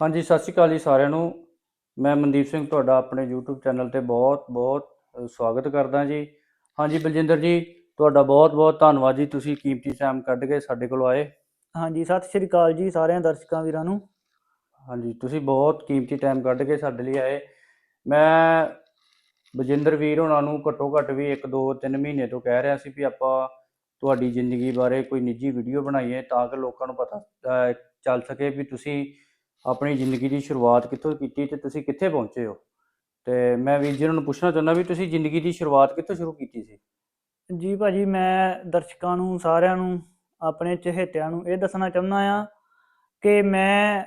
ਹਾਂਜੀ ਸਤਿ ਸ਼੍ਰੀ ਅਕਾਲ ਜੀ ਸਾਰਿਆਂ ਨੂੰ। ਮੈਂ ਮਨਦੀਪ ਸਿੰਘ ਤੁਹਾਡਾ ਆਪਣੇ YouTube ਚੈਨਲ ਤੇ ਬਹੁਤ ਬਹੁਤ ਅ, ਸਵਾਗਤ ਕਰਦਾ ਜੀ। ਹਾਂਜੀ ਬਲਜਿੰਦਰ ਜੀ ਤੁਹਾਡਾ ਬਹੁਤ ਬਹੁਤ ਧੰਨਵਾਦ ਜੀ। ਤੁਸੀਂ ਕੀਮਤੀ ਟਾਈਮ ਕੱਢ ਕੇ ਸਾਡੇ ਕੋਲ ਆਏ। ਹਾਂਜੀ ਸਤਿ ਸ਼੍ਰੀ ਅਕਾਲ ਜੀ ਸਾਰਿਆਂ ਦਰਸ਼ਕਾਂ ਵੀਰਾਂ ਨੂੰ। ਹਾਂਜੀ ਤੁਸੀਂ ਬਹੁਤ ਕੀਮਤੀ ਟਾਈਮ ਕੱਢ ਕੇ ਸਾਡੇ ਲਈ ਆਏ। ਮੈਂ ਬਲਜਿੰਦਰ ਵੀਰ ਹੋਣਾ ਨੂੰ ਘੱਟੋ ਘੱਟ ਵੀ 1 2 3 ਮਹੀਨੇ ਤੋਂ ਕਹਿ ਰਿਹਾ ਸੀ ਵੀ ਆਪਾਂ ਤੁਹਾਡੀ ਜ਼ਿੰਦਗੀ ਬਾਰੇ ਕੋਈ ਨਿੱਜੀ ਵੀਡੀਓ ਬਣਾਈਏ ਤਾਂ ਕਿ ਲੋਕਾਂ ਨੂੰ ਪਤਾ ਚੱਲ ਸਕੇ ਵੀ ਤੁਸੀਂ ਆਪਣੀ ਜ਼ਿੰਦਗੀ ਦੀ ਸ਼ੁਰੂਆਤ ਕਿੱਥੋਂ ਕੀਤੀ ਤੇ ਤੁਸੀਂ ਕਿੱਥੇ ਪਹੁੰਚੇ ਹੋ? ਤੇ ਮੈਂ ਵੀਰ ਜੀ ਨੂੰ ਪੁੱਛਣਾ ਚਾਹੁੰਦਾ ਵੀ ਤੁਸੀਂ ਜ਼ਿੰਦਗੀ ਦੀ ਸ਼ੁਰੂਆਤ ਕਿੱਥੋਂ ਸ਼ੁਰੂ ਕੀਤੀ ਸੀ? ਜੀ ਭਾਜੀ, ਮੈਂ ਦਰਸ਼ਕਾਂ ਨੂੰ, ਸਾਰਿਆਂ ਨੂੰ, ਆਪਣੇ ਚਹੇਤਿਆਂ ਨੂੰ ਇਹ ਦੱਸਣਾ ਚਾਹੁੰਦਾ ਆ ਕਿ ਮੈਂ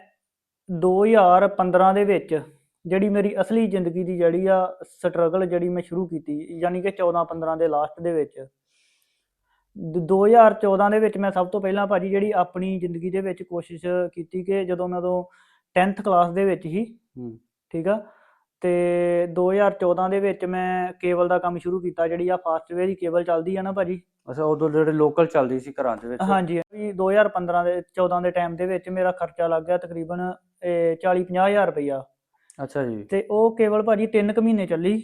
2015 ਦੇ ਵਿੱਚ ਜਿਹੜੀ ਮੇਰੀ ਅਸਲੀ ਜ਼ਿੰਦਗੀ ਦੀ ਜਿਹੜੀ ਆ ਸਟਰਗਲ ਜਿਹੜੀ ਮੈਂ ਸ਼ੁਰੂ ਕੀਤੀ, ਯਾਨੀ ਕਿ 14 15 ਦੇ ਲਾਸਟ ਦੇ ਵਿੱਚ। ਦ- 2014 ਦੇ ਵਿੱਚ ਮੈਂ ਸਭ ਤੋਂ ਪਹਿਲਾਂ ਭਾਜੀ ਜਿਹੜੀ ਆਪਣੀ ਜ਼ਿੰਦਗੀ ਦੇ ਵਿੱਚ ਕੋਸ਼ਿਸ਼ ਕੀਤੀ ਕਿ ਜਦੋਂ ਮੈਂ ਉਦੋਂ 10th ਕਲਾਸ ਦੇ ਵਿੱਚ ਹੀ। ਹੂੰ। ਠੀਕ ਆ? ਤੇ 2014 ਦੇ ਵਿੱਚ ਮੈਂ ਕੇਬਲ ਦਾ ਕੰਮ ਸ਼ੁਰੂ ਕੀਤਾ ਜਿਹੜੀ ਆ ਫਾਸਟਵੇਅਰ ਦੀ ਕੇਬਲ ਚੱਲਦੀ ਆ ਨਾ ਭਾਜੀ। ਅੱਛਾ ਉਦੋਂ ਜਿਹੜੇ ਲੋਕਲ ਚੱਲਦੀ ਸੀ ਘਰਾਂ ਦੇ ਵਿੱਚ। ਹਾਂਜੀ ਵੀ 2015 ਦੇ 14 ਦੇ ਟਾਈਮ ਦੇ ਵਿੱਚ ਮੇਰਾ ਖਰਚਾ ਲੱਗ ਗਿਆ ਤਕਰੀਬਨ 40 ਹਜ਼ਾਰ ਰੁਪਈਆ। ਅੱਛਾ ਜੀ। ਤੇ ਉਹ ਕੇਬਲ ਭਾਜੀ 3 ਕੁ ਮਹੀਨੇ ਚੱਲੀ।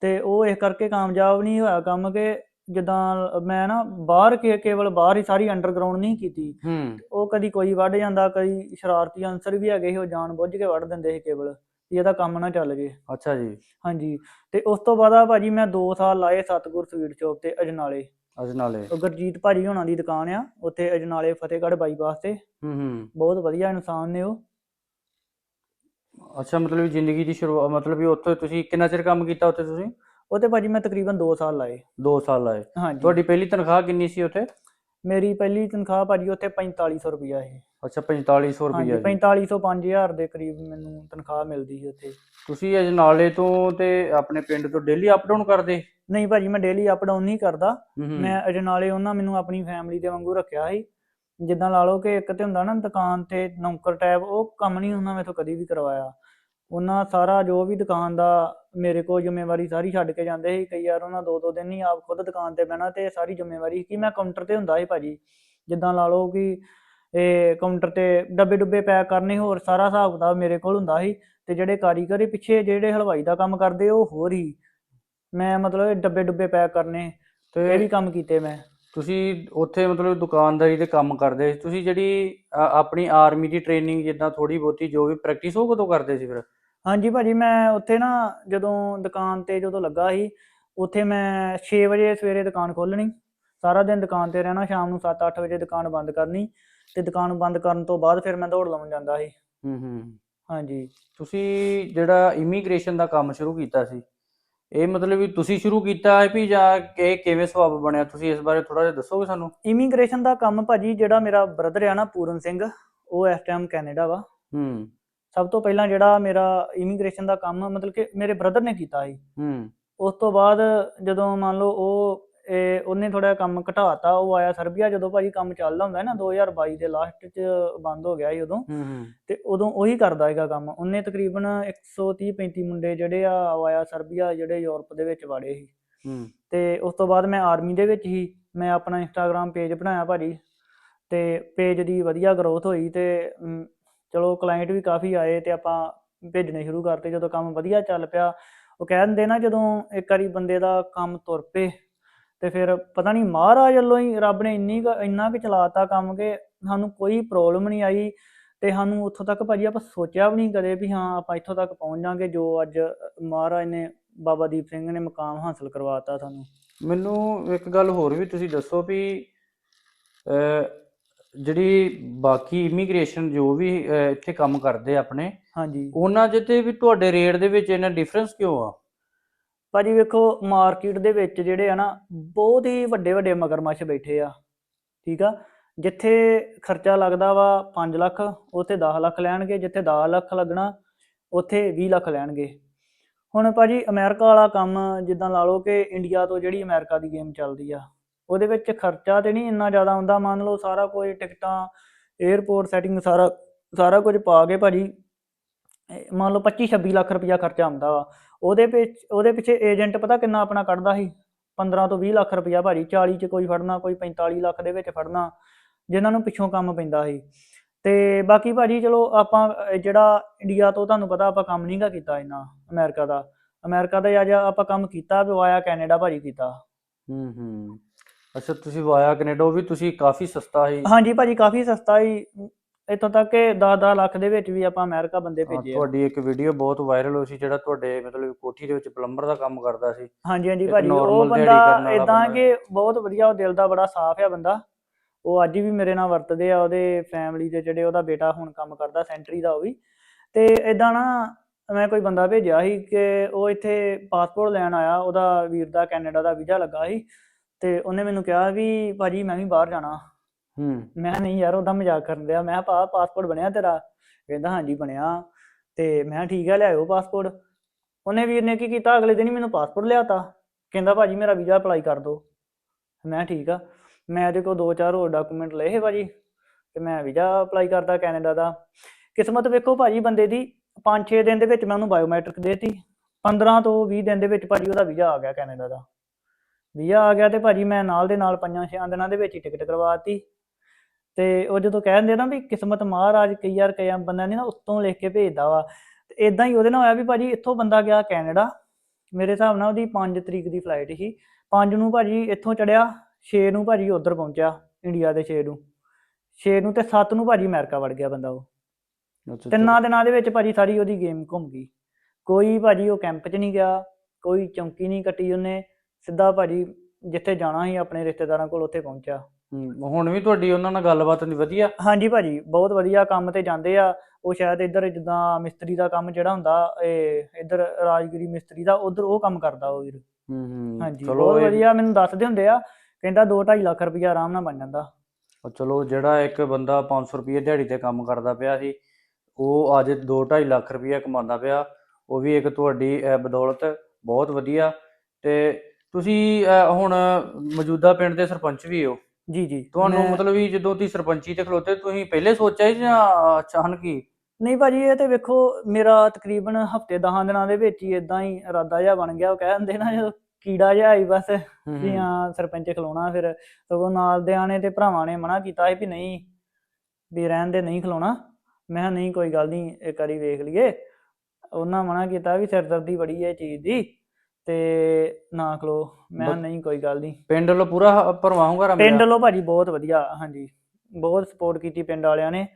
ਤੇ ਉਹ ਇਸ ਕਰਕੇ ਕਾਮਯਾਬ ਨਹੀਂ ਹੋਇਆ ਕੰਮ ਕਿ ਜਿੱਦਾਂ ਮੈਂ ਨਾ ਬਾਹਰ ਕੇ ਕੇਬਲ ਬਾਹਰ ਹੀ ਸਾਰੀ ਅੰਡਰਗਰਾਉਂਡ ਨਹੀਂ ਕੀਤੀ। ਹੂੰ। ਉਹ ਕਦੀ ਕੋਈ ਵੱਢ ਜਾਂਦਾ ਕਈ ਸ਼ਰਾਰਤੀ ਅਨਸਰ ਵੀ ਹੈਗੇ ਸੀ ਉਹ ਜਾਣ ਬੁੱਝ ਕੇ ਵੱਢ ਦਿੰਦੇ ਸੀ ਕੇਬਲ ਵੀ ਇਹਦਾ ਕੰਮ ਨਾ ਚੱਲ ਜੇ। ਅੱਛਾ ਜੀ। ਹਾਂਜੀ। ਤੇ ਉਸ ਤੋਂ ਬਾਅਦ ਆ ਭਾਜੀ ਮੈਂ 2 ਸਾਲ ਲਾਏ ਸਤਗੁਰ ਸਵੀਟ ਸ਼ੌਪ ਤੇ ਅਜਨਾਲੇ। ਅਜਨਾਲੇ। ਉਹ ਗੁਰਜੀਤ ਭਾਜੀ ਹੋਣਾ ਦੀ ਦੁਕਾਨ ਆ ਉੱਥੇ ਅਜਨਾਲੇ ਫਤਿਹਗੜ੍ਹ ਬਾਈਪਾਸ ਤੇ। ਹੂੰ ਹੂੰ। ਬਹੁਤ ਵਧੀਆ ਇਨਸਾਨ ਨੇ ਉਹ। ਅੱਛਾ ਮਤਲਬ ਜ਼ਿੰਦਗੀ ਦੀ ਸ਼ੁਰੂਆਤ ਮਤਲਬ ਵੀ ਉੱਥੇ ਤੁਸੀਂ ਕਿੰਨਾ ਚਿਰ ਕੰਮ ਕੀਤਾ ਉੱਥੇ ਤੁਸੀਂ? ਉੱਥੇ ਭਾਜੀ ਮੈਂ ਤਕਰੀਬਨ 2 ਸਾਲ ਲਾਏ। 2 ਸਾਲ ਲਾਏ। ਹਾਂਜੀ। ਤੁਹਾਡੀ ਪਹਿਲੀ ਤਨਖਾਹ ਕਿੰਨੀ ਸੀ ਉੱਥੇ? ਮੇਰੀ ਪਹਿਲੀ ਤਨਖਾਹ ਭਾਜੀ ਉੱਥੇ 4500 ਰੁਪਿਆ ਸੀ। ਅੱਛਾ 4500 ਹਾਂਜੀ ਰੁਪਈਆ ਜੀ 4500 5000 ਦੇ ਕਰੀਬ ਮੈਨੂੰ ਤਨਖਾਹ ਮਿਲਦੀ ਸੀ ਉੱਥੇ। ਤੁਸੀਂ ਅਜਨਾਲੇ ਤੋਂ ਤੇ ਆਪਣੇ ਪਿੰਡ ਤੋਂ ਡੇਲੀ ਅਪ ਡਾਊਨ ਕਰਦੇ? ਨਹੀਂ ਭਾਜੀ ਮੈਂ ਡੇਲੀ ਅਪ ਡਾਊਨ ਨਹੀਂ ਕਰਦਾ। ਮੈਂ ਅਜਨਾਲੇ ਉਹਨਾਂ ਮੈਨੂੰ ਆਪਣੀ ਫੈਮਿਲੀ ਦੇ ਵਾਂਗੂ ਰੱਖਿਆ ਸੀ। ਜਿੱਦਾਂ ਲਾ ਲਓ ਕਿ ਇੱਕ ਤੇ ਹੁੰਦਾ ਨਾ ਦੁਕਾਨ ਤੇ ਨੌਕਰ ਟੈਬ ਉਹ ਕੰਮ ਨਹੀਂ ਉਹਨਾਂ ਮੈਥੋਂ ਕਦੀ ਵੀ ਕਰਵਾਇਆ। ਉਹਨਾਂ ਸਾਰਾ ਜੋ ਵੀ ਦੁਕਾਨ ਦਾ ਮੇਰੇ ਕੋਲ ਜ਼ਿੰਮੇਵਾਰੀ ਸਾਰੀ ਛੱਡ ਕੇ ਜਾਂਦੇ ਸੀ, ਕਈ ਵਾਰ ਉਹਨਾਂ ਦੋ ਦੋ ਦਿਨ ਹੀ ਆਪ ਖੁਦ ਦੁਕਾਨ ਤੇ ਬਹਿਣਾ ਤੇ ਸਾਰੀ ਜ਼ਿੰਮੇਵਾਰੀ ਕਿ ਮੈਂ ਕਾਊਂਟਰ ਤੇ ਹੁੰਦਾ ਸੀ ਭਾਜੀ। ਜਿੱਦਾਂ ਲਾ ਲਓ ਕਿ ਇਹ ਕਾਊਂਟਰ ਤੇ ਡੱਬੇ ਡੁੱਬੇ ਪੈਕ ਕਰਨੇ ਹੋਰ ਸਾਰਾ ਹਿਸਾਬ ਕਿਤਾਬ ਮੇਰੇ ਕੋਲ ਹੁੰਦਾ ਸੀ ਤੇ ਜਿਹੜੇ ਕਾਰੀਗਰ ਹੀ ਪਿੱਛੇ ਜਿਹੜੇ ਹਲਵਾਈ ਦਾ ਕੰਮ ਕਰਦੇ ਉਹ ਹੋਰ ਹੀ ਮੈਂ ਮਤਲਬ ਇਹ ਡੱਬੇ ਡੁੱਬੇ ਪੈਕ ਕਰਨੇ ਇਹ ਵੀ ਕੰਮ ਕੀਤੇ ਮੈਂ। ਤੁਸੀਂ ਉੱਥੇ ਮਤਲਬ ਦੁਕਾਨਦਾਰੀ ਦੇ ਕੰਮ ਕਰਦੇ ਸੀ, ਤੁਸੀਂ ਜਿਹੜੀ ਆਪਣੀ ਆਰਮੀ ਦੀ ਟ੍ਰੇਨਿੰਗ ਜਿੱਦਾਂ ਥੋੜੀ ਬਹੁਤੀ ਜੋ ਵੀ ਪ੍ਰੈਕਟਿਸ ਉਹ ਕਦੋਂ ਕਰਦੇ ਸੀ ਫਿਰ? ਹਾਂਜੀ ਭਾਜੀ ਮੈਂ ਉੱਥੇ ਨਾ ਜਦੋਂ ਦੁਕਾਨ ਤੇ ਜਦੋਂ ਲੱਗਾ ਸੀ ਉੱਥੇ ਮੈਂ 6 ਵਜੇ ਸਵੇਰੇ ਦੁਕਾਨ ਖੋਲਣੀ ਸਾਰਾ ਦਿਨ ਦੁਕਾਨ ਤੇ ਰਹਿਣਾ ਸ਼ਾਮ ਨੂੰ 7-8 ਵਜੇ ਦੁਕਾਨ ਬੰਦ ਕਰਨੀ ਤੇ ਦੁਕਾਨ ਬੰਦ ਕਰਨ ਤੋਂ ਬਾਅਦ ਫਿਰ ਮੈਂ ਦੌੜ ਲਾਉਣ ਜਾਂਦਾ ਸੀ। ਹੂੰ ਹੂੰ ਹਾਂਜੀ। ਤੁਸੀਂ ਜਿਹੜਾ ਇਮੀਗ੍ਰੇਸ਼ਨ ਦਾ ਕੰਮ ਸ਼ੁਰੂ ਕੀਤਾ ਸੀ ਇਹ ਮਤਲਬ ਵੀ ਤੁਸੀਂ ਸ਼ੁਰੂ ਕੀਤਾ ਹੈ ਵੀ ਜਾਂ ਕਿ ਕਿਵੇਂ ਸਬਬ ਬਣਿਆ? ਤੁਸੀਂ ਇਸ ਬਾਰੇ ਥੋੜਾ ਜਿਹਾ ਦੱਸੋਗੇ ਸਾਨੂੰ? ਇਮੀਗ੍ਰੇਸ਼ਨ ਦਾ ਕੰਮ ਭਾਜੀ ਜਿਹੜਾ ਮੇਰਾ ਬ੍ਰਦਰ ਆ ਨਾ ਪੂਰਨ ਸਿੰਘ ਉਹ ਇਸ ਟਾਈਮ ਕੈਨੇਡਾ ਵਾ। ਹੂੰ। ਸਭ ਤੋਂ ਪਹਿਲਾਂ ਜਿਹੜਾ ਮੇਰਾ ਇਮੀਗ੍ਰੇਸ਼ਨ ਦਾ ਕੰਮ ਮਤਲਬ ਕਿ ਮੇਰੇ ਬ੍ਰਦਰ ਨੇ ਕੀਤਾ ਸੀ। ਹੂੰ। ਉਸ ਤੋਂ ਬਾਅਦ ਜਦੋਂ ਮੰਨ ਲਓ ਉਹ ਇਹ ਉਹਨੇ ਥੋੜਾ ਕੰਮ ਘਟਾਤਾ ਉਹ ਆਇਆ ਸਰਬੀਆ ਜਦੋਂ ਭਾਜੀ ਕੰਮ ਚੱਲਦਾ ਹੁੰਦਾ ਹੈ ਨਾ 2022 ਦੇ ਲਾਸਟ 'ਚ ਬੰਦ ਹੋ ਗਿਆ ਸੀ ਉਦੋਂ। ਤੇ ਉਦੋਂ ਉਹੀ ਕਰਦਾ ਹੈਗਾ ਕੰਮ। ਉਹਨੇ ਤਕਰੀਬਨ 130 35 ਮੁੰਡੇ ਜਿਹੜੇ ਆ ਆਇਆ ਸਰਬੀਆ ਜਿਹੜੇ ਯੂਰਪ ਦੇ ਵਿੱਚ ਵਾੜੇ ਸੀ। ਤੇ ਉਸ ਤੋਂ ਬਾਅਦ ਮੈਂ ਆਰਮੀ ਦੇ ਵਿੱਚ ਹੀ ਮੈਂ ਆਪਣਾ ਇੰਸਟਾਗ੍ਰam ਪੇਜ ਬਣਾਇਆ ਭਾਜੀ। ਤੇ ਪੇਜ ਦੀ ਵਧੀਆ ਗਰੋਥ ਹੋਈ ਤੇ ਚਲੋ ਕਲਾਇੰਟ ਵੀ ਕਾਫੀ ਆਏ ਤੇ ਆਪਾਂ ਭੇਜਣੇ ਸ਼ੁਰੂ ਕਰਤੇ ਜਦੋਂ ਕੰਮ ਵਧੀਆ ਚੱਲ ਪਿਆ। ਉਹ ਕਹਿ ਦਿੰਦੇ ਨਾ ਜਦੋਂ ਇੱਕ ਵਾਰੀ ਬੰਦੇ ਦਾ ਕੰਮ ਤੁਰ ਪਏ ਤੇ ਫਿਰ ਪਤਾ ਨਹੀਂ ਮਹਾਰਾਜ ਵੱਲੋਂ ਹੀ ਰੱਬ ਨੇ ਇੰਨੀ ਇੰਨਾ ਕਿ ਚਲਾਤਾ ਕੰਮ ਕਿ ਸਾਨੂੰ ਕੋਈ ਪ੍ਰੋਬਲਮ ਨਹੀਂ ਆਈ ਤੇ ਸਾਨੂੰ ਉੱਥੋਂ ਤੱਕ ਭਾਜੀ ਆਪਾਂ ਸੋਚਿਆ ਵੀ ਨਹੀਂ ਕਦੇ ਵੀ ਹਾਂ ਆਪਾਂ ਇੱਥੋਂ ਤੱਕ ਪਹੁੰਚ ਜਾਾਂਗੇ ਜੋ ਅੱਜ ਮਹਾਰਾਜ ਨੇ ਬਾਬਾ ਦੀਪ ਸਿੰਘ ਨੇ ਮਕਾਮ ਹਾਸਲ ਕਰਵਾਤਾ ਸਾਨੂੰ। ਮੈਨੂੰ ਇੱਕ ਗੱਲ ਹੋਰ ਵੀ ਤੁਸੀਂ ਦੱਸੋ ਵੀ ਅਹ, ਜਿਹੜੀ ਬਾਕੀ ਇਮੀਗ੍ਰੇਸ਼ਨ ਜੋ ਵੀ ਅਹ, ਇੱਥੇ ਕੰਮ ਕਰਦੇ ਆ ਆਪਣੇ ਹਾਂਜੀ। ਉਹਨਾਂ ਜਿੱਤੇ ਵੀ ਤੁਹਾਡੇ ਰੇਟ ਦੇ ਵਿੱਚ ਇਹਨਾਂ ਡਿਫਰੈਂਸ ਕਿਉਂ ਆ? ਭਾਜੀ ਵੇਖੋ ਮਾਰਕੀਟ ਦੇ ਵਿੱਚ ਜਿਹੜੇ ਆ ਨਾ ਬਹੁਤ ਹੀ ਵੱਡੇ ਵੱਡੇ ਮਗਰਮੱਛ ਬੈਠੇ ਆ ਠੀਕ ਆ? ਜਿੱਥੇ ਖਰਚਾ ਲੱਗਦਾ ਵਾ 5 ਲੱਖ ਉੱਥੇ 10 ਲੱਖ ਲੈਣਗੇ ਜਿੱਥੇ 10 ਲੱਖ ਲੱਗਣਾ ਉੱਥੇ 20 ਲੱਖ ਲੈਣਗੇ। ਹੁਣ ਭਾਜੀ ਅਮਰੀਕਾ ਵਾਲਾ ਕੰਮ ਜਿੱਦਾਂ ਲਾ ਲਓ ਕਿ ਇੰਡੀਆ ਤੋਂ ਜਿਹੜੀ ਅਮਰੀਕਾ ਦੀ ਗੇਮ ਚੱਲਦੀ ਆ ਉਹਦੇ ਵਿੱਚ ਖਰਚਾ ਤੇ ਨਹੀਂ ਇੰਨਾ ਜ਼ਿਆਦਾ ਹੁੰਦਾ, ਮੰਨ ਲਓ ਸਾਰਾ ਕੁਝ ਟਿਕਟਾਂ 에ਅਰਪੋਰਟ ਸੈਟਿੰਗ ਸਾਰਾ ਸਾਰਾ ਕੁਝ ਪਾ ਕੇ ਭਾਜੀ ਮੰਨ ਲਓ 25 26 ਲੱਖ ਰੁਪਇਆ ਖਰਚਾ ਆਉਂਦਾ ਵਾ। ਉਹਦੇ ਵਿੱਚ, ਉਹਦੇ ਪਿੱਛੇ ਏਜੰਟ ਪਤਾ ਕਿੰਨਾ ਆਪਣਾ ਕੱਢਦਾ ਸੀ? 15 ਤੋਂ 20 ਲੱਖ ਰੁਪਇਆ ਭਾਜੀ 40 ਚ ਕੋਈ ਫੜਨਾ, ਕੋਈ 45 ਲੱਖ ਦੇ ਵਿੱਚ ਫੜਨਾ, ਜਿਨ੍ਹਾਂ ਨੂੰ ਪਿੱਛੋਂ ਕੰਮ ਪੈਂਦਾ ਸੀ। ਤੇ ਬਾਕੀ ਭਾਜੀ ਚਲੋ ਆਪਾਂ ਜਿਹੜਾ ਇੰਡੀਆ ਤੋਂ ਤੁਹਾਨੂੰ ਪਤਾ ਆਪਾਂ ਕੰਮ ਨਹੀਂਗਾ ਕੀਤਾ ਇੰਨਾ, ਅਮਰੀਕਾ ਦਾ। ਅਮਰੀਕਾ ਦਾ ਅੱਜ ਆਪਾਂ ਕੰਮ ਕੀਤਾ, ਵੀ ਆਇਆ ਕੈਨੇਡਾ ਭਾਜੀ ਕੀਤਾ। ਹੂੰ ਹੂੰ। ਅੱਛਾ ਤੁਸੀਂ ਵਾਇਆ ਕੈਨੇਡਾ ਉਹ ਵੀ ਤੁਸੀਂ ਕਾਫੀ ਸਸਤਾ ਹੀ ਹਾਂਜੀ ਭਾਜੀ ਕਾਫੀ ਸਸਤਾ ਹੀ। ਇੱਥੋਂ ਤੱਕ ਕਿ 10-10 ਲੱਖ ਦੇ ਵਿੱਚ ਵੀ ਆਪਾਂ ਅਮਰੀਕਾ ਬੰਦੇ ਭੇਜੇ ਆ। ਤੁਹਾਡੀ ਇੱਕ ਵੀਡੀਓ ਬਹੁਤ ਵਾਇਰਲ ਹੋਈ ਸੀ ਜਿਹੜਾ ਤੁਹਾਡੇ ਮਤਲਬ ਕੋਠੀ ਦੇ ਵਿੱਚ ਪਲੰਬਰ ਦਾ ਕੰਮ ਕਰਦਾ ਸੀ। ਹਾਂਜੀ ਹਾਂਜੀ ਇੱਕ ਭਾਜੀ ਉਹ ਬੰਦਾ ਵਾਲਾ ਇਦਾਂ ਬੰਦਾ ਕਿ ਬਹੁਤ ਵਧੀਆ ਉਹ ਦਿਲ ਦਾ ਬੜਾ ਸਾਫ਼ ਆ ਬੰਦਾ। ਉਹ ਅੱਜ ਵੀ ਮੇਰੇ ਨਾਲ ਵਰਤਦੇ ਆ ਉਹਦੇ ਫੈਮਿਲੀ ਦੇ ਜਿਹੜੇ ਉਹਦਾ ਬੇਟਾ ਹੁਣ ਕੰਮ ਕਰਦਾ ਸੈਂਟਰੀ ਦਾ ਉਹ ਵੀ। ਤੇ ਇਦਾਂ ਨਾ ਮੈਂ ਕੋਈ ਬੰਦਾ ਭੇਜਿਆ ਸੀ ਕਿ ਉਹ ਇੱਥੇ ਪਾਸਪੋਰਟ ਲੈਣ ਆਇਆ ਉਹਦਾ ਵੀਰ ਦਾ ਕੈਨੇਡਾ ਦਾ ਵੀਜ਼ਾ ਲੱਗਾ ਸੀ। ਤੇ ਉਹਨੇ ਮੈਨੂੰ ਕਿਹਾ ਵੀ ਭਾਜੀ ਮੈਂ ਵੀ ਬਾਹਰ ਜਾਣਾ। ਹੂੰ। ਮੈਂ ਕਿਹਾ ਨਹੀਂ ਯਾਰ ਉਹਦਾ ਮਜ਼ਾਕ ਕਰਨ ਦਿਆ ਮੈਂ ਭਾ ਪਾਸਪੋਰਟ ਬਣਿਆ ਤੇਰਾ? ਕਹਿੰਦਾ ਹਾਂਜੀ ਬਣਿਆ। ਤੇ ਮੈਂ ਕਿਹਾ ਠੀਕ ਆ ਲਿਆਇਓ ਪਾਸਪੋਰਟ ਉਹਨੇ ਵੀਰ ਨੇ ਕੀ ਕੀਤਾ? ਅਗਲੇ ਦਿਨ ਹੀ ਮੈਨੂੰ ਪਾਸਪੋਰਟ ਲਿਆਤਾ। ਕਹਿੰਦਾ ਭਾਜੀ ਮੇਰਾ ਵੀਜ਼ਾ ਅਪਲਾਈ ਕਰ ਦਿਓ ਮੈਂ ਕਿਹਾ ਠੀਕ ਆ। ਮੈਂ ਇਹਦੇ ਕੋਲ ਦੋ ਚਾਰ ਹੋਰ ਡਾਕੂਮੈਂਟ ਲਏ ਸੀ ਭਾਜੀ। ਤੇ ਮੈਂ ਵੀਜ਼ਾ ਅਪਲਾਈ ਕਰਦਾ ਕੈਨੇਡਾ ਦਾ। ਕਿਸਮਤ ਵੇਖੋ ਭਾਜੀ ਬੰਦੇ ਦੀ 5-6 ਦਿਨ ਦੇ ਵਿੱਚ ਮੈਂ ਉਹਨੂੰ ਬਾਇਓਮੈਟ੍ਰਿਕ ਦੇਤੀ। 15 ਤੋਂ 20 ਦਿਨ ਦੇ ਵਿੱਚ ਭਾਜੀ ਉਹਦਾ ਵੀਜ਼ਾ ਆ ਗਿਆ ਕੈਨੇਡਾ ਦਾ। ਵੀਜ਼ਾ ਆ ਗਿਆ ਤੇ ਭਾਜੀ ਮੈਂ ਨਾਲ ਦੇ ਨਾਲ ਪੰਜਾਂ ਛੇਆਂ ਦਿਨਾਂ ਦੇ ਵਿੱਚ ਹੀ ਟਿਕਟ ਕਰਵਾਤੀ। ਤੇ ਉਹ ਜਦੋਂ ਕਹਿੰਦੇ ਨਾ ਵੀ ਕਿਸਮਤ ਮਹਾਰਾਜ ਕਈ ਵਾਰ ਕਈ ਬੰਦਿਆਂ ਨੇ ਨਾ ਉੱਤੋਂ ਲਿਖ ਕੇ ਭੇਜਦਾ ਵਾ ਤੇ ਇਦਾਂ ਹੀ ਉਹਦੇ ਨਾਲ ਹੋਇਆ ਵੀ ਭਾਜੀ ਇੱਥੋਂ ਬੰਦਾ ਗਿਆ ਕੈਨੇਡਾ ਮੇਰੇ ਹਿਸਾਬ ਨਾਲ ਉਹਦੀ 5 ਤਰੀਕ ਦੀ ਫਲਾਈਟ ਸੀ। 5 ਨੂੰ ਭਾਜੀ ਇੱਥੋਂ ਚੜਿਆ 6 ਨੂੰ ਭਾਜੀ ਉੱਧਰ ਪਹੁੰਚਿਆ ਇੰਡੀਆ ਦੇ 6 ਨੂੰ। 6 ਨੂੰ ਤੇ 7 ਨੂੰ ਭਾਜੀ ਅਮਰੀਕਾ ਵੜ ਗਿਆ ਬੰਦਾ ਉਹ। ਤਿੰਨਾਂ ਦਿਨਾਂ ਦੇ ਵਿੱਚ ਭਾਜੀ ਸਾਰੀ ਉਹਦੀ ਗੇਮ ਘੁੰਮ ਗਈ। ਕੋਈ ਭਾਜੀ ਉਹ ਕੈਂਪ 'ਚ ਨਹੀਂ ਗਿਆ ਕੋਈ ਚੌਂਕੀ ਨਹੀਂ ਕੱਟੀ ਉਹਨੇ ਸਿੱਧਾ ਭਾਜੀ ਜਿੱਥੇ ਜਾਣਾ ਸੀ ਆਪਣੇ ਰਿਸ਼ਤੇਦਾਰਾਂ ਕੋਲ ਉੱਥੇ ਪਹੁੰਚਿਆ। ਹੂੰ, ਹੁਣ ਵੀ ਤੁਹਾਡੀ ਉਹਨਾਂ ਨਾਲ ਗੱਲਬਾਤ ਨਹੀਂ ਵਧੀਆ? ਹਾਂਜੀ ਭਾਜੀ ਬਹੁਤ ਵਧੀਆ ਕੰਮ ਤੇ ਜਾਂਦੇ ਆ। ਉਹ ਸ਼ਾਇਦ ਇੱਧਰ ਜਿੱਦਾਂ ਮਿਸਤਰੀ ਦਾ ਕੰਮ ਜਿਹੜਾ ਹੁੰਦਾ ਇਹ ਇੱਧਰ ਰਾਜਗੀਰੀ ਮਿਸਤਰੀ ਦਾ ਉਧਰ ਉਹ ਕੰਮ ਕਰਦਾ ਉਹ ਵੀਰ। ਹੂੰ ਹੂੰ ਹਾਂਜੀ ਬਹੁਤ ਇਹ- ਵਧੀਆ ਮੈਨੂੰ ਦੱਸਦੇ ਹੁੰਦੇ ਆ ਕਹਿੰਦਾ 2.5 ਲੱਖ ਰੁਪਇਆ ਆਰਾਮ ਨਾਲ ਬਣ ਜਾਂਦਾ। ਉਹ ਚਲੋ ਜਿਹੜਾ ਇੱਕ ਬੰਦਾ 500 ਰੁਪਏ ਦਿਹਾੜੀ ਤੇ ਕੰਮ ਕਰਦਾ ਪਿਆ ਸੀ ਉਹ ਅੱਜ 2.5 ਲੱਖ ਰੁਪਏ ਕਮਾਉਂਦਾ ਪਿਆ। ਉਹ ਵੀ ਇੱਕ ਤੁਹਾਡੀ ਅਹ, ਬਦੌਲਤ ਬਹੁਤ ਵਧੀਆ ਤੇ ਤੁਸੀਂ ਅਹ, ਹੁਣ ਮੌਜੂਦਾ ਪਿੰਡ ਦੇ ਸਰਪੰਚ ਵੀ ਹੋ। ਜੀ ਜੀ। ਤੁਹਾਨੂੰ ਮੈਂ- ਮਤਲਬ ਵੀ ਜਦੋਂ ਤੁਸੀਂ ਸਰਪੰਚੀ ਤੇ ਖਲੋਤੇ ਤੁਸੀਂ ਪਹਿਲੇ ਸੋਚਿਆ ਸੀ ਜਾਂ ਅਚਾਨਕ ਹੀ ਨਹੀਂ ਭਾਜੀ ਇਹ ਤੇ ਵੇਖੋ ਮੇਰਾ ਤਕਰੀਬਨ ਹਫ਼ਤੇ 10 ਦਿਨਾਂ ਦੇ ਵਿੱਚ ਹੀ ਇਦਾਂ ਹੀ ਇਰਾਦਾ ਜਿਹਾ ਬਣ ਗਿਆ। ਉਹ ਕਹਿ ਦਿੰਦੇ ਨਾ ਜਦੋਂ ਕੀੜਾ ਜਿਹਾ ਆਈ ਬਸ ਵੀ ਹੂੰ। ਸਰਪੰਚ ਖਲੋਣਾ ਫਿਰ। ਸਗੋਂ ਨਾਲ ਦਿਆਂ ਨੇ ਤੇ ਭਰਾਵਾਂ ਨੇ ਮਨਾ ਕੀਤਾ ਸੀ ਵੀ ਨਹੀਂ ਵੀ ਰਹਿਣ ਦੇ ਨਹੀਂ ਖਲੋਣਾ। ਮੈਂ ਕਿਹਾ ਨਹੀਂ ਕੋਈ ਗੱਲ ਨਹੀਂ ਇੱਕ ਵਾਰੀ ਵੇਖ ਲਈਏ। ਉਹਨਾਂ ਮਨਾ ਕੀਤਾ ਵੀ ਸਿਰਦਰਦੀ ਬੜੀ ਹੈ ਇਹ ਚੀਜ਼ ਦੀ। ਤੇ ਨਾ ਖਲੋ ਮੈਂ ਕਿਹਾ ਨਹੀਂ ਕੋਈ ਗੱਲ ਨਹੀਂ। ਪਿੰਡ ਵੱਲੋਂ ਪੂਰਾ ਭਰਵਾਂ ਹੁੰਗਾਰਾ ਪਿੰਡ ਵੱਲੋਂ ਭਾਜੀ ਬਹੁਤ ਵਧੀਆ ਹਾਂਜੀ। ਬਹੁਤ ਸਪੋਰਟ ਕੀਤੀ ਪਿੰਡ ਵਾਲਿਆਂ ਨੇ।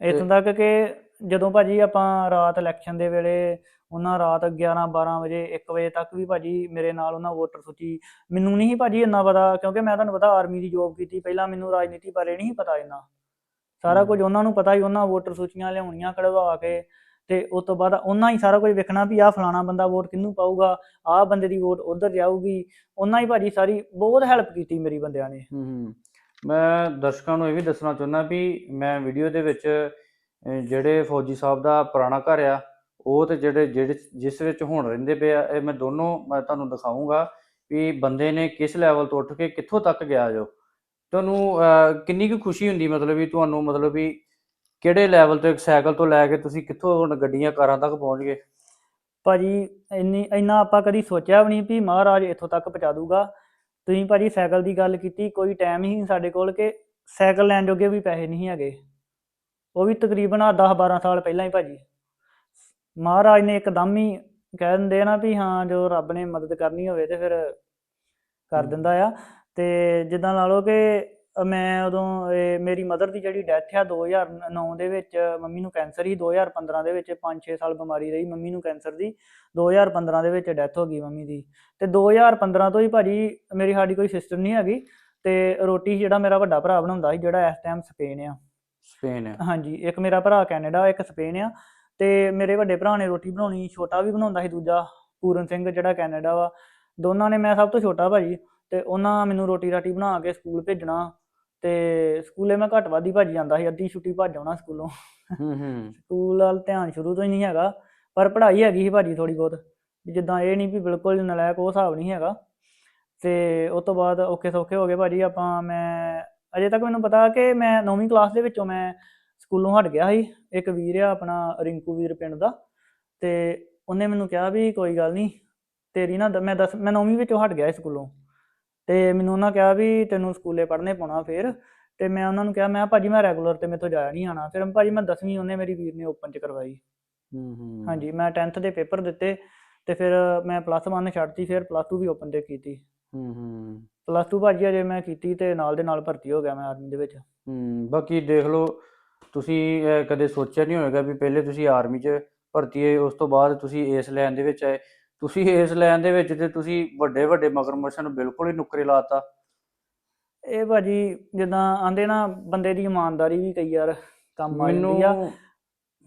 ਇੱਥੋਂ ਤੱਕ ਕਿ ਜਦੋਂ ਭਾਜੀ ਆਪਾਂ ਰਾਤ ਇਲੈਕਸ਼ਨ ਦੇ ਵੇਲੇ ਉਹਨਾਂ ਰਾਤ 11 12 ਵਜੇ 1 ਵਜੇ ਤੱਕ ਵੀ ਭਾਜੀ ਮੇਰੇ ਨਾਲ ਉਹਨਾਂ ਵੋਟਰ ਸੂਚੀ ਮੈਨੂੰ ਨਹੀਂ ਭਾਜੀ ਇੰਨਾ ਪਤਾ ਕਿਉਂਕਿ ਮੈਂ ਤੁਹਾਨੂੰ ਪਤਾ ਆਰਮੀ ਦੀ ਜੋਬ ਕੀਤੀ ਪਹਿਲਾਂ ਮੈਨੂੰ ਰਾਜਨੀਤੀ ਬਾਰੇ ਨਹੀਂ ਪਤਾ ਇੰਨਾ। ਸਾਰਾ। ਕੁਝ ਉਹਨਾਂ ਨੂੰ ਪਤਾ ਹੀ ਉਹਨਾਂ ਵੋਟਰ ਸੂਚੀਆਂ ਲਿਆਉਣੀਆਂ ਕਢਵਾ ਕੇ ਤੇ ਉਸ ਤੋਂ ਬਾਅਦ ਉਹਨਾਂ ਹੀ ਸਾਰਾ ਕੁਝ ਵੇਖਣਾ ਵੀ ਆਹ ਫਲਾਣਾ ਬੰਦਾ ਵੋਟ ਕਿਹਨੂੰ ਪਾਊਗਾ ਆਹ ਬੰਦੇ ਦੀ ਵੋਟ ਉਧਰ ਜਾਊਗੀ। ਉਹਨਾਂ ਹੀ ਭਾਜੀ ਸਾਰੀ ਬਹੁਤ ਹੈਲਪ ਕੀਤੀ ਮੇਰੀ ਬੰਦਿਆਂ ਨੇ। ਹੂੰ ਮੈਂ ਦਰਸ਼ਕਾਂ ਨੂੰ ਇਹ ਵੀ ਦੱਸਣਾ ਚਾਹੁੰਦਾ ਵੀ ਮੈਂ ਵੀਡੀਓ ਦੇ ਵਿੱਚ ਜਿਹੜੇ ਫੌਜੀ ਸਾਹਿਬ ਦਾ ਪੁਰਾਣਾ ਘਰ ਆ ਉਹ ਤੇ ਜਿਹੜੇ ਜਿਹੜੇ ਜਿਸ ਵਿੱਚ ਹੁਣ ਰਹਿੰਦੇ ਪਏ ਆ ਇਹ ਮੈਂ ਦੋਨੋਂ ਮੈਂ ਤੁਹਾਨੂੰ ਦਿਖਾਉਂਗਾ ਵੀ ਬੰਦੇ ਨੇ ਕਿਸ ਲੈਵਲ ਤੋਂ ਉੱਠ ਕੇ ਕਿੱਥੋਂ ਤੱਕ ਗਿਆ ਜੋ। ਤੁਹਾਨੂੰ ਅਹ, ਕਿੰਨੀ ਕੁ ਖੁਸ਼ੀ ਹੁੰਦੀ ਮਤਲਬ ਵੀ ਤੁਹਾਨੂੰ ਮਤਲਬ ਵੀ ਕਿਹੜੇ ਲੈਵਲ ਤੋਂ ਇੱਕ ਸਾਈਕਲ ਤੋਂ ਲੈ ਕੇ ਤੁਸੀਂ ਕਿੱਥੋਂ ਹੁਣ ਗੱਡੀਆਂ ਕਾਰਾਂ ਤੱਕ ਪਹੁੰਚ ਗਏ? ਭਾਜੀ ਇੰਨੀ ਇੰਨਾ ਆਪਾਂ ਕਦੀ ਸੋਚਿਆ ਵੀ ਨਹੀਂ ਵੀ ਮਹਾਰਾਜ ਇੱਥੋਂ ਤੱਕ ਪਹੁੰਚਾ ਦੂਗਾ। ਤੁਸੀਂ ਭਾਜੀ ਸਾਈਕਲ ਦੀ ਗੱਲ ਕੀਤੀ ਕੋਈ ਟਾਈਮ ਹੀ ਨਹੀਂ ਸਾਡੇ ਕੋਲ ਕਿ ਸਾਈਕਲ ਲੈਣ ਜੋਗੇ ਵੀ ਪੈਸੇ ਨਹੀਂ ਹੈਗੇ। ਉਹ ਵੀ ਤਕਰੀਬਨ ਆ 10 12 ਸਾਲ ਪਹਿਲਾਂ ਹੀ ਭਾਜੀ। ਮਹਾਰਾਜ ਨੇ ਇੱਕਦਮ ਹੀ ਕਹਿ ਦਿੰਦੇ ਆ ਨਾ ਵੀ ਹਾਂ ਜੋ ਰੱਬ ਨੇ ਮਦਦ ਕਰਨੀ ਹੋਵੇ ਤੇ ਫਿਰ ਕਰ। ਦਿੰਦਾ ਆ। ਤੇ ਜਿੱਦਾਂ ਲਾ ਲਓ ਕਿ ਮੈਂ ਉਦੋਂ ਇਹ ਮੇਰੀ ਮਦਰ ਦੀ ਜਿਹੜੀ ਡੈਥ ਆ 2009 ਦੇ ਵਿੱਚ ਮੰਮੀ ਨੂੰ ਕੈਂਸਰ ਹੀ 2015 ਦੇ ਵਿੱਚ 5-6 ਸਾਲ ਬਿਮਾਰੀ ਰਹੀ ਮੰਮੀ ਨੂੰ ਕੈਂਸਰ ਦੀ 2015 ਦੇ ਵਿੱਚ ਡੈਥ ਹੋ ਗਈ ਮੰਮੀ ਦੀ। ਤੇ 2015 ਤੋਂ ਹੀ ਭਾਜੀ ਮੇਰੀ ਸਾਡੀ ਕੋਈ ਸਿਸਟਰ ਨਹੀਂ ਹੈਗੀ ਤੇ ਰੋਟੀ ਜਿਹੜਾ ਮੇਰਾ ਵੱਡਾ ਭਰਾ ਬਣਾਉਂਦਾ ਸੀ ਜਿਹੜਾ ਇਸ ਟਾਈਮ ਸਪੇਨ ਆ। ਸਪੇਨ ਆ। ਹਾਂਜੀ ਇੱਕ ਮੇਰਾ ਭਰਾ ਕੈਨੇਡਾ ਇੱਕ ਸਪੇਨ ਆ ਤੇ ਮੇਰੇ ਵੱਡੇ ਭਰਾ ਨੇ ਰੋਟੀ ਬਣਾਉਣੀ ਛੋਟਾ ਵੀ ਬਣਾਉਂਦਾ ਸੀ ਦੂਜਾ ਪੂਰਨ ਸਿੰਘ ਜਿਹੜਾ ਕੈਨੇਡਾ ਵਾ। ਦੋਨਾਂ ਨੇ ਮੈਂ ਸਭ ਤੋਂ ਛੋਟਾ ਭਾਜੀ ਤੇ ਉਹਨਾਂ ਮੈਨੂੰ ਰੋਟੀ ਰਾਟੀ ਬਣਾ ਕੇ ਸਕੂਲ ਭੇਜਣਾ ਤੇ ਸਕੂਲੇ ਮੈਂ ਘੱਟ ਵੱਧ ਹੀ ਭੱਜ ਜਾਂਦਾ ਸੀ ਅੱਧੀ ਛੁੱਟੀ ਭੱਜ ਆਉਣਾ ਸਕੂਲੋਂ। ਹੂੰ ਹੂੰ। ਸਕੂਲ ਵੱਲ ਧਿਆਨ ਸ਼ੁਰੂ ਤੋਂ ਹੀ ਨਹੀਂ ਹੈਗਾ ਪਰ ਪੜ੍ਹਾਈ ਹੈਗੀ ਸੀ ਭਾਜੀ ਥੋੜੀ ਬਹੁਤ। ਵੀ ਜਿੱਦਾਂ ਇਹ ਨਹੀਂ ਵੀ ਬਿਲਕੁਲ ਨਲਾਇਕ ਉਹ ਹਿਸਾਬ ਨਹੀਂ ਹੈਗਾ। ਤੇ ਉਸ ਤੋਂ ਬਾਅਦ ਔਖੇ ਸੌਖੇ ਹੋ ਗਏ ਭਾਜੀ ਆਪਾਂ ਮੈਂ ਅਜੇ ਤੱਕ ਮੈਨੂੰ ਪਤਾ ਕਿ ਮੈਂ 9ਵੀਂ ਕਲਾਸ ਦੇ ਵਿੱਚੋਂ ਮੈਂ ਸਕੂਲੋਂ ਹਟ ਗਿਆ ਸੀ। ਇੱਕ ਵੀਰ ਆ ਆਪਣਾ ਰਿੰਕੂ ਵੀਰ ਪਿੰਡ ਦਾ। ਤੇ ਉਹਨੇ ਮੈਨੂੰ ਕਿਹਾ ਵੀ ਕੋਈ ਗੱਲ ਨਹੀਂ ਤੇਰੀ ਨਾ ਮੈਂ ਦਸ ਮੈਂ 9ਵੀਂ ਵਿੱਚੋਂ ਹਟ ਗਿਆ ਸਕੂਲੋਂ। ਤੇ ਮੈਨੂੰ ਉਹਨਾਂ ਕਿਹਾ ਵੀ ਤੈਨੂੰ ਸਕੂਲੇ ਪੜ੍ਹਨੇ ਪਾਉਣਾ ਫੇਰ ਤੇ ਮੈਂ ਉਹਨਾਂ ਨੂੰ ਕਿਹਾ ਮੈਂ ਭਾਜੀ ਮੈਂ ਰੈਗੂਲਰ ਤੇ ਮੇਥੋਂ ਜਾਇਆ ਨਹੀਂ ਆਣਾ ਫਿਰ ਭਾਜੀ ਮੈਂ 10ਵੀਂ ਉਹਨੇ ਮੇਰੀ ਵੀਰ ਨੇ ਓਪਨ ਚ ਕਰਵਾਈ। ਹੂੰ ਹੂੰ। ਹਾਂਜੀ ਮੈਂ 10th ਦੇ ਪੇਪਰ ਦਿੱਤੇ ਤੇ ਫਿਰ ਮੈਂ ਪਲੱਸ 1 ਛੱਡਤੀ ਫਿਰ ਪਲੱਸ 2 ਵੀ ਓਪਨ ਤੇ ਕੀਤੀ। ਹੂੰ ਹੂੰ। ਪਲੱਸ 2 ਭਾਜੀ ਅਜੇ ਮੈਂ ਕੀਤੀ ਤੇ ਨਾਲ ਦੇ ਨਾਲ ਭਰਤੀ ਹੋ ਗਿਆ ਮੈਂ ਆਰਮੀ ਦੇ ਵਿੱਚ। ਹੂੰ ਬਾਕੀ ਦੇਖ ਲਓ ਤੁਸੀਂ ਕਦੇ ਸੋਚਿਆ ਨਹੀਂ ਹੋਵੇਗਾ ਵੀ ਪਹਿਲੇ ਤੁਸੀਂ ਆਰਮੀ 'ਚ ਭਰਤੀ ਹੋਏ ਉਸ ਤੋਂ ਬਾਅਦ ਤੁਸੀਂ ਇਸ ਲਾਈਨ ਦੇ ਵਿੱਚ ਆਏ। ਤੁਸੀਂ ਇਸ ਲਾਈਨ ਦੇ ਵਿੱਚ ਤੇ ਤੁਸੀਂ ਵੱਡੇ ਵੱਡੇ ਮਗਰਮੱਛਾਂ ਨੂੰ ਬਿਲਕੁਲ ਹੀ ਨੁੱਕਰੇ ਲਾਤਾ ਇਹ ਭਾਜੀ ਜਿੱਦਾਂ ਆਂਦੇ ਨਾ ਬੰਦੇ ਦੀ ਇਮਾਨਦਾਰੀ ਵੀ ਕਈ ਵਾਰ ਕੰਮ ਆ ਜਾਂਦੀ ਆ। ਮੈਨੂੰ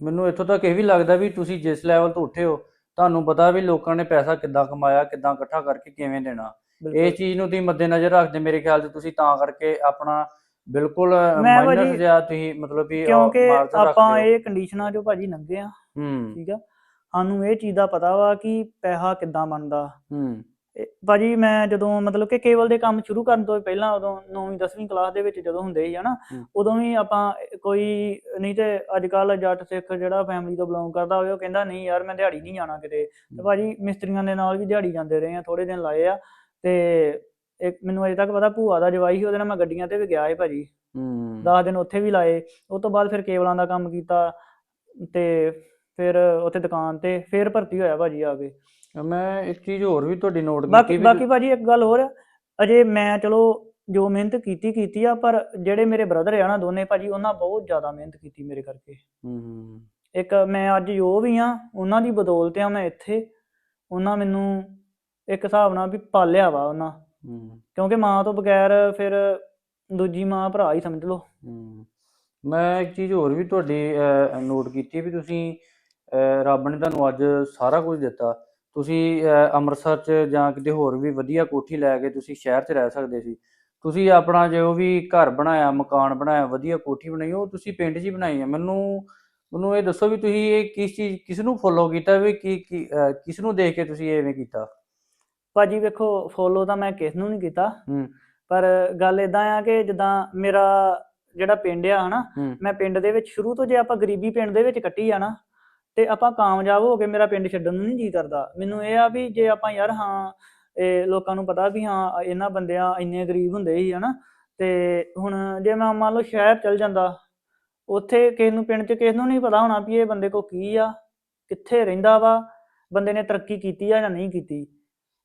ਮੈਨੂੰ ਇੱਥੋਂ ਤੱਕ ਇਹ ਵੀ ਲੱਗਦਾ ਵੀ ਤੁਸੀਂ ਜਿਸ ਲੈਵਲ ਤੋਂ ਉੱਠੇ ਹੋ ਤੁਹਾਨੂੰ ਪਤਾ ਵੀ ਲੋਕਾਂ ਨੇ ਪੈਸਾ ਕਿੱਦਾਂ ਕਮਾਇਆ ਕਿੱਦਾਂ ਇਕੱਠਾ ਕਰਕੇ ਕਿਵੇਂ ਦੇਣਾ। ਇਹ ਚੀਜ਼ ਨੂੰ ਤੁਸੀਂ ਮੱਦੇਨਜ਼ਰ ਰੱਖਦੇ ਮੇਰੇ ਖਿਆਲ 'ਚ ਤੁਸੀਂ ਤਾਂ ਕਰਕੇ ਆਪਣਾ ਬਿਲਕੁਲ ਮਾਈਨਸ ਜਿਹਾ ਤੁਸੀਂ ਮਤਲਬ ਵੀ ਕਿਉਂਕਿ ਆਪਾਂ ਇਹ ਕੰਡੀਸ਼ਨਾਂ 'ਚੋਂ ਭਾਜੀ ਲੰਘੇ ਆ। ਹੂੰ। ਠੀਕ ਆ? ਸਾਨੂੰ ਇਹ ਚੀਜ਼ ਦਾ ਪਤਾ ਵਾ ਕਿ ਪੈਸਾ ਕਿੱਦਾਂ ਬਣਦਾ। ਹੂੰ। ਇਹ- ਭਾਜੀ ਮੈਂ ਜਦੋਂ ਮਤਲਬ ਕਿ ਕੇਵਲ ਦੇ ਕੰਮ ਸ਼ੁਰੂ ਕਰਨ ਤੋਂ ਪਹਿਲਾਂ ਉਦੋਂ 9ਵੀਂ 10ਵੀਂ ਕਲਾਸ ਦੇ ਵਿੱਚ ਜਦੋਂ ਹੁੰਦੇ ਸੀ ਹਨਾ ਹੂੰ। ਉਦੋਂ ਵੀ ਆਪਾਂ ਕੋਈ ਨਹੀਂ ਤੇ ਅੱਜ ਕੱਲ ਜੱਟ ਸਿੱਖ ਜਿਹੜਾ ਫੈਮਿਲੀ ਤੋਂ ਬਿਲੋਂਗ ਕਰਦਾ ਹੋਵੇ ਉਹ ਕਹਿੰਦਾ ਨਹੀਂ ਯਾਰ ਮੈਂ ਦਿਹਾੜੀ ਨਹੀਂ ਜਾਣਾ ਕਿਤੇ। ਤੇ ਭਾਜੀ ਮਿਸਤਰੀਆਂ ਦੇ ਨਾਲ ਵੀ ਦਿਹਾੜੀ ਜਾਂਦੇ ਰਹੇ ਆ ਥੋੜੇ ਦਿਨ ਲਾਏ ਆ। ਤੇ ਇੱਕ ਮੈਨੂੰ ਅਜੇ ਤੱਕ ਪਤਾ ਭੂਆ ਦਾ ਜਵਾਈ ਸੀ ਉਹਦੇ ਨਾਲ ਮੈਂ ਗੱਡੀਆਂ ਤੇ ਵੀ ਗਿਆ ਸੀ ਭਾਜੀ। ਹੂੰ। 10 ਦਿਨ ਉੱਥੇ ਵੀ ਲਾਏ। ਉਸ ਤੋਂ ਬਾਅਦ ਫਿਰ ਕੇਬਲਾਂ ਦਾ ਕੰਮ ਕੀਤਾ ਤੇ ਫਿਰ ਉੱਥੇ ਦੁਕਾਨ ਤੇ ਫਿਰ ਭਰਤੀ ਹੋਇਆ ਭਾਜੀ ਆ ਕੇ। ਮੈਂ ਇੱਕ ਚੀਜ਼ ਹੋਰ ਵੀ ਤੁਹਾਡੀ ਨੋਟ ਬਾਕੀ ਕੀਤੀ ਵੀ ਬਾਕੀ ਭਾਜੀ ਇੱਕ ਗੱਲ ਹੋਰ ਆ, ਅਜੇ ਮੈਂ ਚਲੋ ਜੋ ਮਿਹਨਤ ਕੀਤੀ ਕੀਤੀ ਆ ਪਰ ਜਿਹੜੇ ਮੇਰੇ ਬ੍ਰਦਰ ਆ ਨਾ ਦੋਨੇ ਭਾਜੀ ਉਹਨਾਂ ਬਹੁਤ ਜ਼ਿਆਦਾ ਮਿਹਨਤ ਕੀਤੀ ਮੇਰੇ ਕਰਕੇ। ਹੂੰ ਇੱਕ ਮੈਂ ਅੱਜ ਜੋ ਵੀ ਆ ਉਹਨਾਂ ਦੀ ਬਦੌਲਤ ਆ ਮੈਂ ਇੱਥੇ ਉਹਨਾਂ ਮੈਨੂੰ ਇੱਕ ਹਿਸਾਬ ਨਾਲ ਵੀ ਪਾਲਿਆ ਵਾ ਉਹਨਾਂ। ਹੂੰ। ਕਿਉਂਕਿ ਮਾਂ ਤੋਂ ਬਗੈਰ ਫਿਰ ਦੂਜੀ ਮਾਂ ਭਰਾ ਹੀ ਸਮਝ ਲਓ। ਹੂੰ। ਮੈਂ ਇੱਕ ਚੀਜ਼ ਹੋਰ ਵੀ ਤੁਹਾਡੀ ਨੋਟ ਕੀਤੀ ਵੀ ਤੁਸੀਂ ਰੱਬ ਨੇ ਤੁਹਾਨੂੰ ਅੱਜ ਸਾਰਾ ਕੁਝ ਦਿੱਤਾ। ਤੁਸੀਂ ਅੰਮ੍ਰਿਤਸਰ 'ਚ ਜਾਂ ਕਿਤੇ ਹੋਰ ਵੀ ਵਧੀਆ ਕੋਠੀ ਲੈ ਕੇ ਤੁਸੀਂ ਸ਼ਹਿਰ 'ਚ ਰਹਿ ਸਕਦੇ ਸੀ। ਤੁਸੀਂ ਆਪਣਾ ਜੋ ਵੀ ਘਰ ਬਣਾਇਆ ਮਕਾਨ ਬਣਾਇਆ ਵਧੀਆ ਕੋਠੀ ਬਣਾਈ ਉਹ ਤੁਸੀਂ ਪਿੰਡ 'ਚ ਹੀ ਬਣਾਈ ਹੈ ਮੈਨੂੰ ਮੈਨੂੰ ਇਹ ਦੱਸੋ ਵੀ ਤੁਸੀਂ ਇਹ ਕਿਸ ਚੀਜ਼ ਕਿਸ ਨੂੰ ਫੋਲੋ ਕੀਤਾ ਵੀ ਕੀ ਕਿਸ ਨੂੰ ਦੇਖ ਕੇ ਤੁਸੀਂ ਐਵੇਂ ਕੀਤਾ? ਭਾਜੀ ਵੇਖੋ ਫੋਲੋ ਤਾਂ ਮੈਂ ਕਿਸ ਨੂੰ ਨਹੀਂ ਕੀਤਾ। ਪਰ ਗੱਲ ਇਦਾਂ ਆ ਕਿ ਜਿੱਦਾਂ ਮੇਰਾ ਜਿਹੜਾ ਪਿੰਡ ਆ ਹਨਾ ਮੈਂ ਪਿੰਡ ਦੇ ਵਿੱਚ ਸ਼ੁਰੂ ਤੋਂ ਜੇ ਆਪਾਂ ਗਰੀਬੀ ਪਿੰਡ ਦੇ ਵਿੱਚ ਕੱਟੀ ਆ ਨਾ ਤੇ ਆਪਾਂ ਕਾਮਯਾਬ ਹੋ ਕੇ ਮੇਰਾ ਪਿੰਡ ਛੱਡਣ ਨੂੰ ਨਹੀਂ ਜੀ ਕਰਦਾ। ਮੈਨੂੰ ਇਹ ਆ ਵੀ ਜੇ ਆਪਾਂ ਯਾਰ ਹਾਂ, ਇਹ ਲੋਕਾਂ ਨੂੰ ਪਤਾ ਵੀ ਹਾਂ, ਇਹਨਾਂ ਬੰਦਿਆਂ ਇੰਨੇ ਗਰੀਬ ਹੁੰਦੇ ਸੀ, ਹਨਾ? ਤੇ ਹੁਣ ਜੇ ਮੈਂ ਮੰਨ ਲਓ ਸ਼ਹਿਰ ਚਲ ਜਾਂਦਾ, ਉੱਥੇ ਕਿਸੇ ਨੂੰ ਪਿੰਡ 'ਚ ਕਿਸੇ ਨੂੰ ਨਹੀਂ ਪਤਾ ਹੋਣਾ ਵੀ ਇਹ ਬੰਦੇ ਕੋ ਕੀ ਆ, ਕਿੱਥੇ ਰਹਿੰਦਾ ਵਾ, ਬੰਦੇ ਨੇ ਤਰੱਕੀ ਕੀਤੀ ਆ ਜਾਂ ਨਹੀਂ ਕੀਤੀ।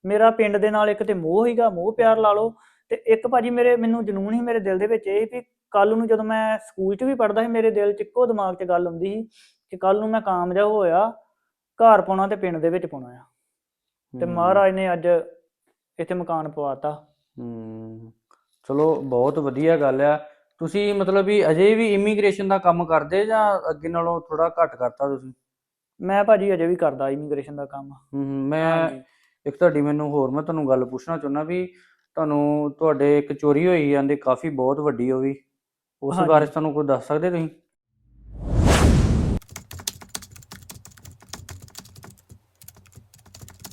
ਮੇਰਾ ਪਿੰਡ ਦੇ ਨਾਲ ਇੱਕ ਤੇ ਮੋਹ ਹੀਗਾ ਮੋਹ ਪਿਆਰ ਲਾ ਲਓ, ਤੇ ਇੱਕ ਭਾਜੀ ਮੇਰੇ, ਮੈਨੂੰ ਜਨੂਨ ਹੀ ਮੇਰੇ ਦਿਲ ਦੇ ਵਿੱਚ ਇਹ ਵੀ ਕੱਲ ਨੂੰ ਜਦੋਂ ਮੈਂ ਸਕੂਲ 'ਚ ਵੀ ਪੜ੍ਹਦਾ ਸੀ, ਮੇਰੇ ਦਿਲ 'ਚ ਇੱਕੋ ਦਿਮਾਗ 'ਚ ਗੱਲ ਆਉਂਦੀ ਸੀ ਕਿ ਕੱਲ ਨੂੰ ਮੈਂ ਕਾਮਯਾਬ ਹੋਇਆ ਘਰ ਪਾਉਣਾ ਤੇ ਪਿੰਡ ਦੇ ਵਿੱਚ ਪਾਉਣਾ ਆ। ਤੇ। ਮਹਾਰਾਜ ਨੇ ਅੱਜ ਇੱਥੇ ਮਕਾਨ ਪਵਾਤਾ। ਹੂੰ ਚਲੋ ਬਹੁਤ ਵਧੀਆ ਗੱਲ ਆ। ਤੁਸੀਂ ਮਤਲਬ ਵੀ ਅਜੇ ਵੀ ਇਮੀਗ੍ਰੇਸ਼ਨ ਦਾ ਕੰਮ ਕਰਦੇ ਜਾਂ ਅੱਗੇ ਨਾਲੋਂ ਥੋੜਾ ਘੱਟ ਕਰਤਾ ਤੁਸੀਂ? ਮੈਂ ਭਾਜੀ ਅਜੇ ਵੀ ਕਰਦਾ ਇਮੀਗ੍ਰੇਸ਼ਨ ਦਾ ਕੰਮ। ਹੂੰ ਮੈਂ ਇੱਕ ਤੁਹਾਡੀ ਮੈਨੂੰ ਹੋਰ ਮੈਂ ਤੁਹਾਨੂੰ ਗੱਲ ਪੁੱਛਣਾ ਚਾਹੁੰਦਾ ਵੀ ਤੁਹਾਨੂੰ ਤੁਹਾਡੇ ਇੱਕ ਚੋਰੀ ਹੋਈ ਜਾਂਦੀ ਕਾਫੀ ਬਹੁਤ ਵੱਡੀ ਉਹ ਵੀ। ਉਸ। ਬਾਰੇ ਤੁਹਾਨੂੰ ਕੋਈ ਦੱਸ ਸਕਦੇ ਤੁਸੀਂ?